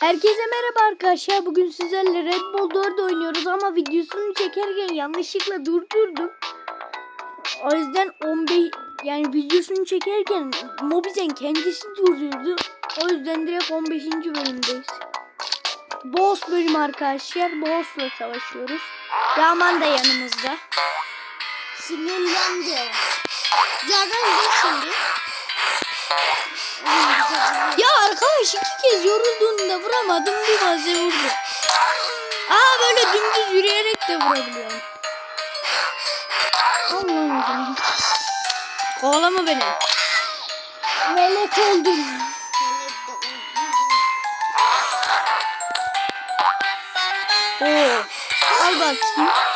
Herkese merhaba arkadaşlar. Bugün sizlerle Red Bull 4 oynuyoruz ama videosunu çekerken yanlışlıkla durdurdum. O yüzden 15 yani videosunu çekerken Mobizen kendisi durdurdu. O yüzden direkt 15. bölümdeyiz. Boss bölüm arkadaşlar. Boss'la savaşıyoruz. Yaman da yanımızda. Sinirlendi. Gel şimdi. Arkadaş iki kez yorulduğunda vuramadım bir baze vurdu. Aa böyle dümdüz yürüyerek de vurabiliyorum. Allah'ım canım. Kovalama beni. Melek oldum. Oo. Al bakayım.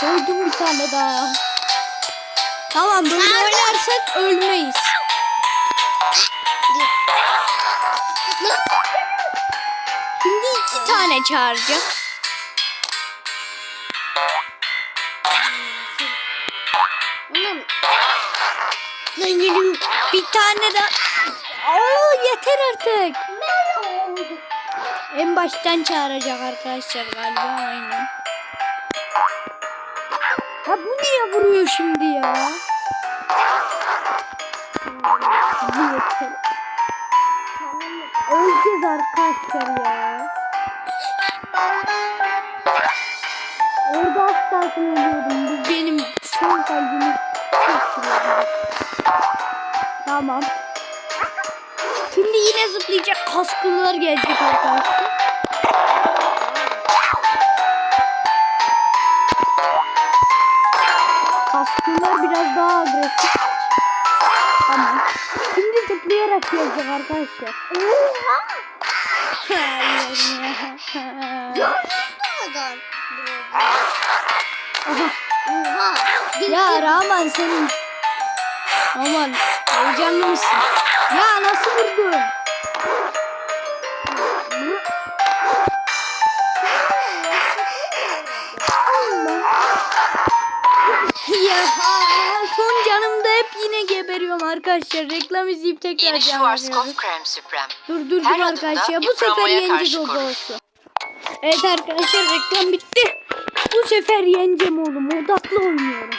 Koydum bir tane daha. Tamam böyle oynarsak ölmeyiz. Şimdi iki tane çağıracağım. Lan geliyor. Bir tane daha. Aa yeter artık. En baştan çağıracak arkadaşlar galiba aynen. Ha bu niye vuruyor şimdi ya? Öleceğiz arkadaşlar ya. Orada az kalsın ölüyordum. Bu benim son kalbimi. Tamam. Şimdi yine zıplayacak kasklılar gelecek arkadaşlar. Zıplayarak gelecek arkadaşlar. Hayır ya. Kadar. Aha. Oha. Ya Rahman senin. Aman heyecanlı mısın? Ya nasıl vurdun? Yine geberiyorum arkadaşlar. Reklam izleyip tekrar Supreme. Durdurdum Her adımda arkadaşlar. Bu sefer yeneceğiz o boss'u. Evet arkadaşlar reklam bitti. Bu sefer yeneceğim oğlum. Odaklı oynuyorum.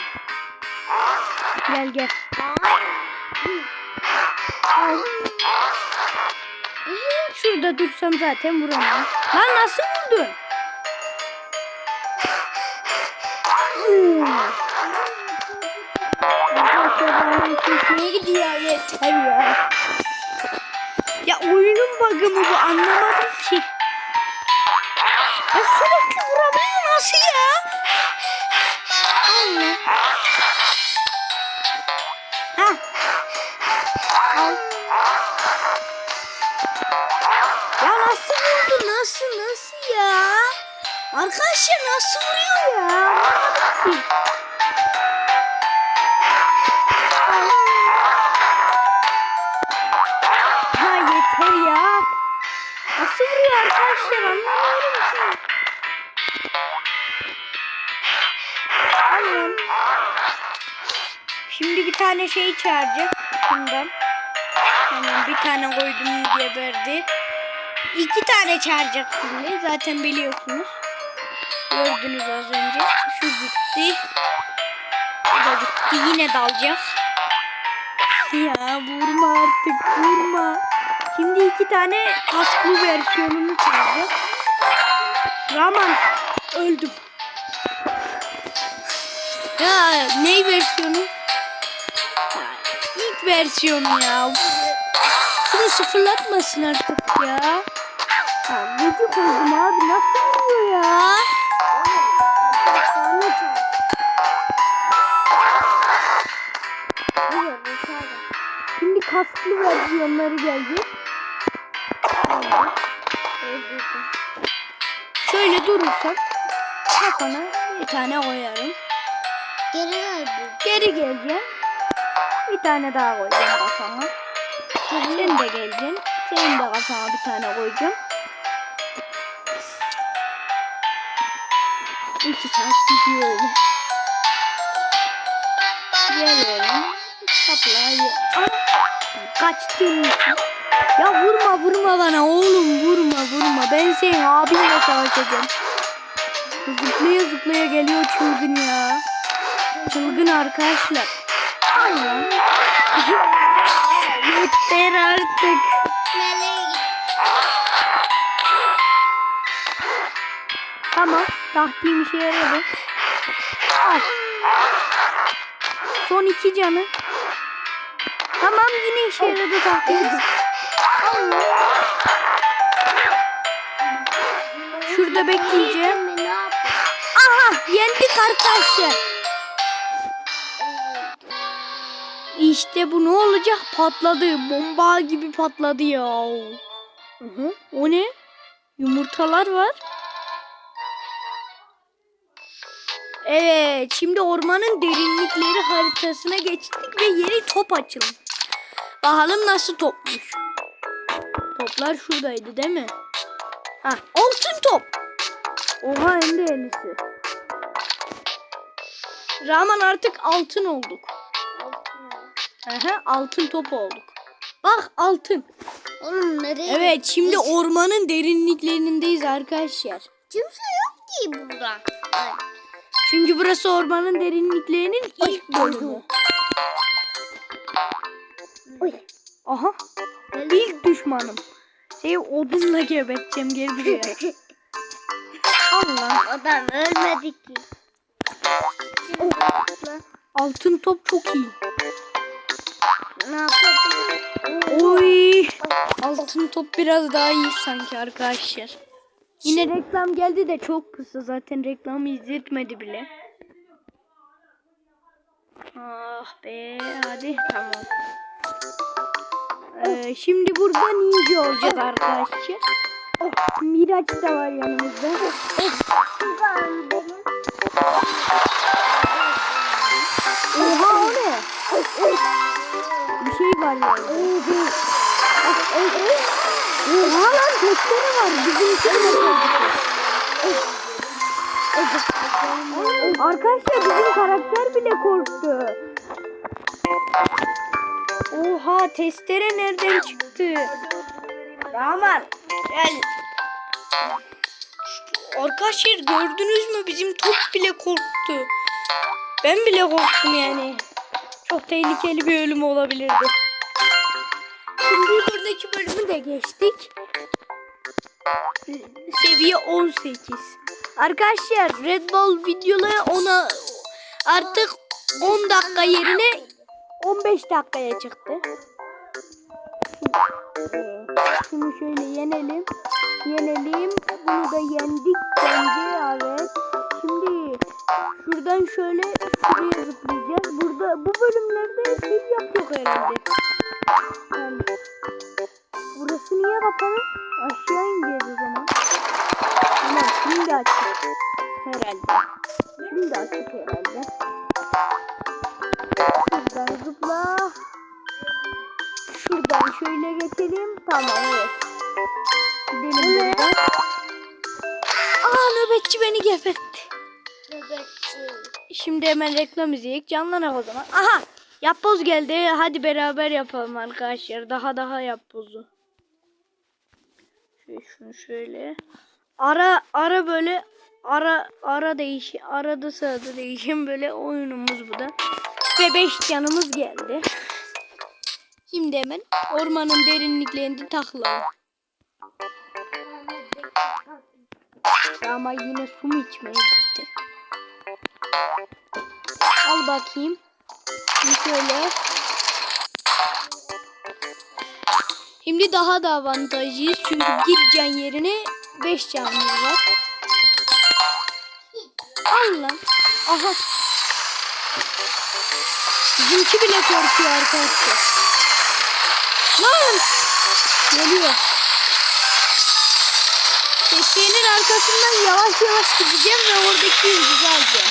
Gel gel. Şurada dursam zaten vuramam. Lan nasıl vurdun? Kesmeye gidiyor yeter ya. Ya oyunun bug'ı mı bu anlamadım ki. Ya sürekli vuramıyor nasıl ya? Ha. Al. Ya nasıl vurdu nasıl nasıl ya? Arkadaşlar nasıl vuruyor ya? Nasıl vuruyor arkadaşlar anlamıyorum ki. Allah'ım. Şimdi bir tane şey çağıracak. Şundan. Hemen bir tane koydum geberdi. İki tane çağıracak şimdi. Zaten biliyorsunuz. Gördünüz az önce. Şu gitti. Bu da gitti. Yine dalacak. Ya vurma artık vurma. Şimdi iki tane kasklı versiyonunu çağıracak. Raman öldüm. Ya ne versiyonu? Ya, ilk versiyonu ya. Şunu sıfırlatmasın artık ya. Ya gıcık oldum abi nasıl oluyor ya? Şimdi kasklı versiyonları oldu. Şöyle durursam kafana bir tane koyarım. Geri geldim. Geri geleceğim. Bir tane daha koyacağım kafana. Sen de geleceksin. Senin de kafana bir tane koyacağım. İki saat gidiyor öyle. Gel oğlum. Kapıları. Kaçtın. Kaçtın. Ya vurma vurma bana oğlum vurma vurma. Ben senin abinle savaşacağım. Zıplaya zıplaya geliyor çılgın ya. Çılgın arkadaşlar. Allah. Yeter artık. Tamam. Tahtiğim işe yaradı. Al. Son iki canı. Tamam yine işe yaradı tahtiğimiz. Şurada bekleyeceğim. Aha yendik arkadaşlar. İşte bu ne olacak? Patladı. Bomba gibi patladı ya. Hı. O ne? Yumurtalar var. Evet, şimdi ormanın derinlikleri haritasına geçtik ve yeni top açıldı. Bakalım nasıl topmuş. Toplar şuradaydı değil mi? Ha, altın top. Oha hem de elisi. Rahman artık altın olduk. Aha, altın top olduk. Bak altın. Oğlum nereye Evet şimdi ormanın derinliklerindeyiz arkadaşlar. Kimse yok ki burada. Ay. Çünkü burası ormanın derinliklerinin ilk bölümü. Oy. Aha ilk düşmanım. Seni odunla geberteceğim gel buraya. Allah. Adam ölmedi ki. Atla. Altın top çok iyi. Ne? Oy. Altın top biraz daha iyi sanki arkadaşlar. Yine reklam geldi de çok kısa zaten reklamı izletmedi bile. Ah be hadi tamam. Ee, şimdi burada ninja olacak arkadaşlar. Miraç da var yanımızda. Benim. Oha o ne? Bir şey var yani. Oha lan testere var. Bizim için de. Arkadaşlar bizim karakter bile korktu. Oha testere nereden çıktı? Rahman gel. Arkadaşlar gördünüz mü bizim top bile korktu. Ben bile korktum yani. Çok tehlikeli bir ölüm olabilirdi. Şimdi buradaki bölümü de geçtik. Seviye 18. Arkadaşlar Red Bull videoları ona artık 10 dakika yerine 15 dakikaya çıktı. Şunu şöyle yenelim. Yenelim. Bunu da yendik bence. Evet. Şimdi şuradan şöyle şuraya zıplayacağız. Burada bu bölümlerde şey yapıyor herhalde. Yani, burası niye kapalı? Aşağı ineceğiz o zaman. Tamam şimdi açık. Herhalde. Şimdi açık herhalde. Tamam evet. Gidelim buradan. Aa nöbetçi beni gebertti. Nöbetçi. Şimdi hemen reklam izleyek. Canlanak o zaman. Aha! Yapboz geldi. Hadi beraber yapalım arkadaşlar. Daha daha yapbozu. Şöyle şunu şöyle. Ara ara böyle ara ara değiş arada sırada değişen böyle oyunumuz bu da. Ve 5 canımız geldi. Şimdi hemen ormanın derinliklerinde takılalım. Ama yine su mu içmeye gitti? Al bakayım. Şimdi şöyle. Şimdi daha da avantajlıyız. Çünkü bir yerine 5 canımız var. Al lan. Aha. Bizimki bile korkuyor arkadaşlar. Lan. Geliyor. Testiyenin arkasından yavaş yavaş gideceğim ve oradaki yıldızı alacağım.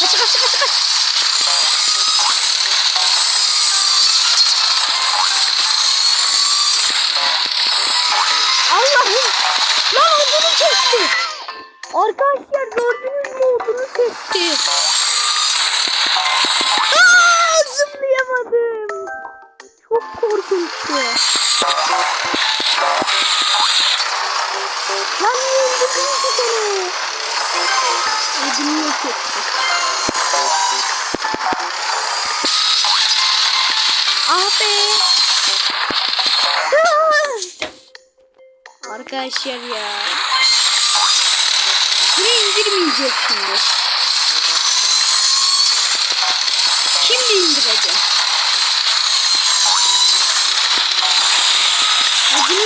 Kaç kaç kaç kaç. Allah'ım. Lan odunu kesti. Arkadaşlar gördünüz mü odunu kesti. konuşuyor. Lan niye öldürdün ki. Ah be. Arkadaşlar ya. Bunu indirmeyeceğiz şimdi. Şimdi indireceğiz.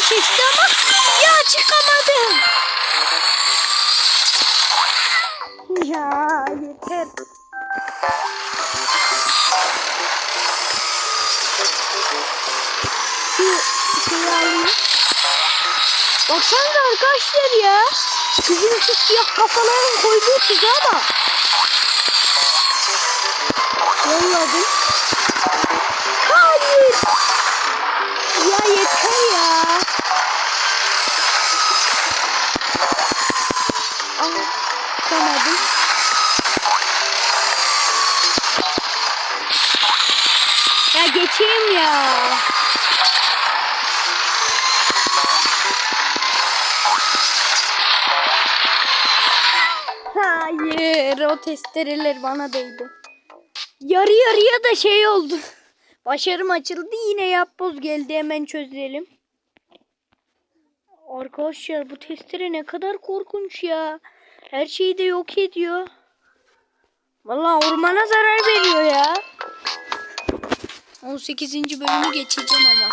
Kesti ama ya çıkamadım. Ya yeter. Şu şeyi alayım. Baksanıza arkadaşlar ya. Bizim şu siyah kafaların koyduğu tuzağa bak. Yolladım. Geçeyim ya. Hayır, o testereler bana değdi. Yarı yarıya da şey oldu. Başarım açıldı yine yapboz geldi hemen çözelim. Arkadaşlar bu testere ne kadar korkunç ya. Her şeyi de yok ediyor. Vallahi ormana zarar. 18. bölümü geçeceğim ama.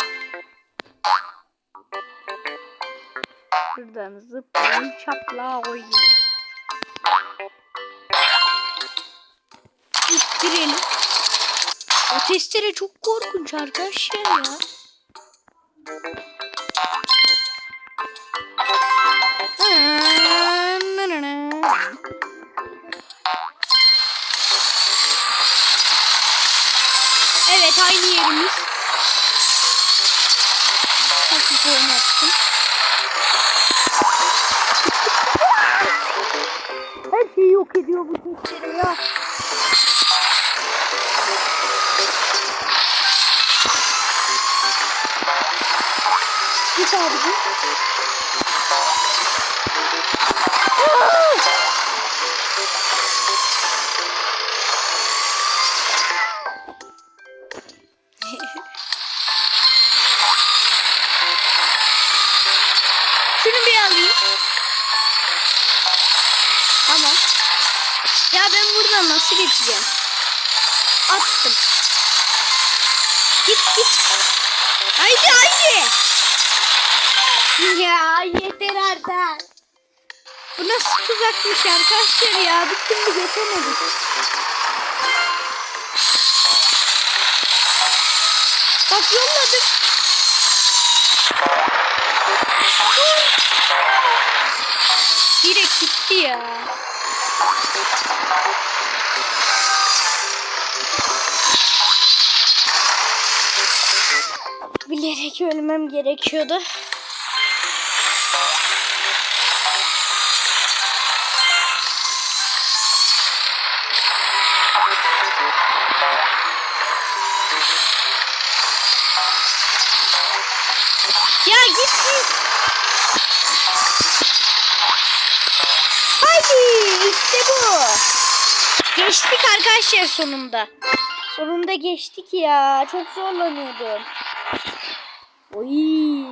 Şuradan zıplayayım çapla koyayım. İttirelim. O testere çok korkunç arkadaşlar ya. Aynı yerimiz. Bu nasıl tuzakmış arkadaşlar ya. Bir türlü geçemedik. Bak yolladım. Direkt gitti ya. Bilerek ölmem gerekiyordu. Haydi işte bu. Geçtik arkadaşlar sonunda. Sonunda geçtik ya. Çok zorlanıyordum. Oy,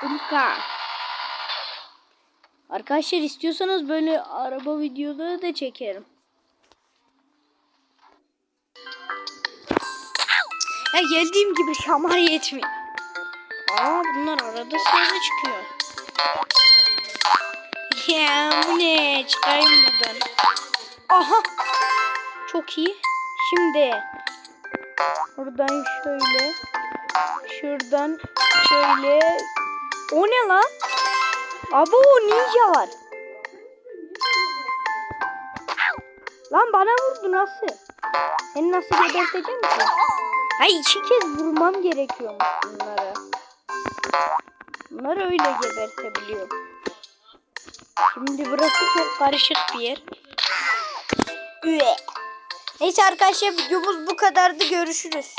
Fırka. Arkadaşlar istiyorsanız böyle araba videoları da çekerim. Ya geldiğim gibi şamar yetmiyor. Aa bunlar arada sırada çıkıyor. Ya bu ne? Çıkayım buradan. Aha. Çok iyi. Şimdi buradan şöyle şuradan şöyle o ne lan? Abo ninja var. Lan bana vurdu nasıl? Seni nasıl geberteceğim ki? Ay iki kez vurmam gerekiyormuş bunlara. Bunları öyle gebertebiliyorum. Şimdi burası çok karışık bir yer. Üe. Neyse arkadaşlar videomuz bu kadardı. Görüşürüz.